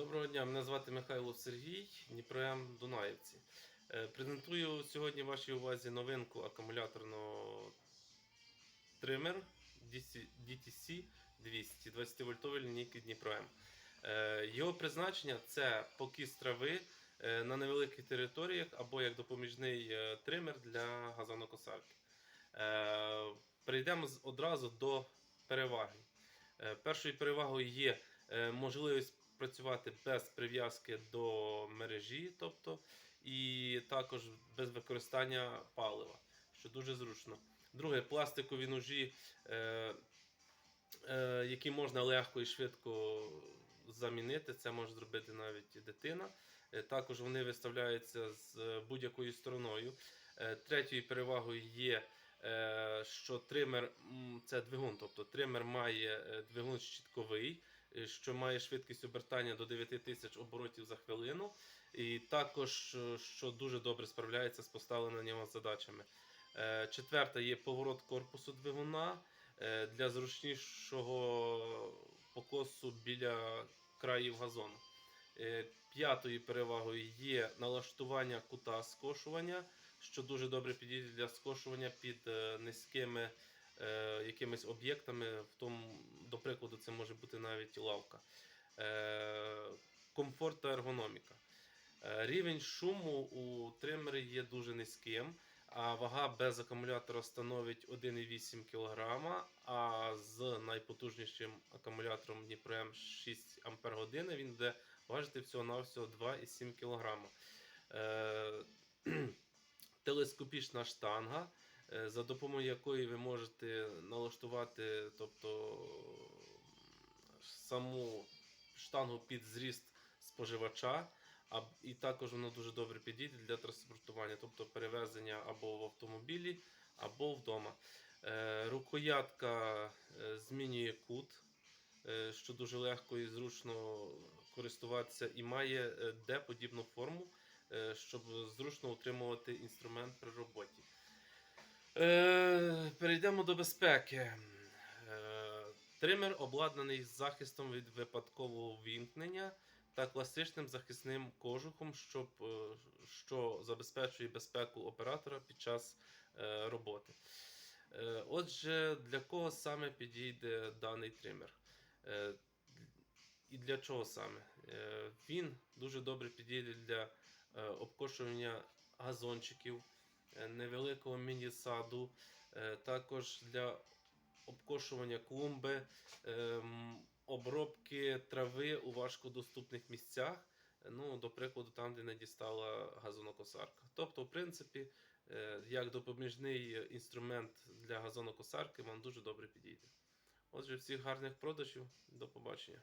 Доброго дня, мене звати Михайло Сергій, Дніпром Дунаївці. Е, Презентую сьогодні вашій увазі новинку акумуляторного тример DTC 200 20-вольтової лінійки Дніпро Е, Його призначення це покіс трави е, на невеликих територіях або як допоміжний тример для газонокосарки. Перейдемо одразу до переваги. Першою перевагою є можливість працювати без прив'язки до мережі, тобто, і також без використання палива, що дуже зручно. Друге, пластикові ножі, е, е, які можна легко і швидко замінити. Це може зробити навіть дитина. Е, Також вони виставляються з будь-якою стороною. Е, Третьою перевагою є, е, що тример це двигун, тобто тример має е, двигун щітковий, що має швидкість обертання до 9000 оборотів за хвилину, і також е, що дуже добре справляється з поставленими задачами. Е, Четверта є поворот корпусу двигуна е, для зручнішого покосу біля країв газону. Е, П'ятою перевагою є налаштування кута скошування, що дуже добре підійде для скошування під е, низькими е, якимись об'єктами. В тому, до прикладу, це може бути навіть лавка. Е, комфорт та ергономіка. Е, Рівень шуму у тримері є дуже низьким, а вага без акумулятора становить 1,8 кг, а з найпотужнішим акумулятором Дніпро М 6 Ах він буде важити всього-навсього 2,7 кг. Телескопічна штанга, за допомогою якої ви можете налаштувати тобто, саму штангу під зріст споживача. А, і також воно дуже добре підійде для транспортування, тобто перевезення або в автомобілі, або вдома. Е, рукоятка е, змінює кут, е, що дуже легко і зручно користуватися, і має е, D-подібну форму, е, щоб зручно утримувати інструмент при роботі. Е, перейдемо до безпеки. Е, тример обладнаний захистом від випадкового вімкнення та класичним захисним кожухом, щоб, е, що забезпечує безпеку оператора під час е, роботи. Е, Отже, для кого саме підійде даний тример? Е, І для чого саме? Е, Він дуже добре підійде для е, обкошування газончиків, невеликого міні-саду, е, також для обкошування клумби, ем, обробки трави у важкодоступних місцях. Ну, до прикладу, там, де не дістала газонокосарка. Тобто, в принципі, е, як допоміжний інструмент для газонокосарки вам дуже добре підійде. Отже, всіх гарних продажів, до побачення.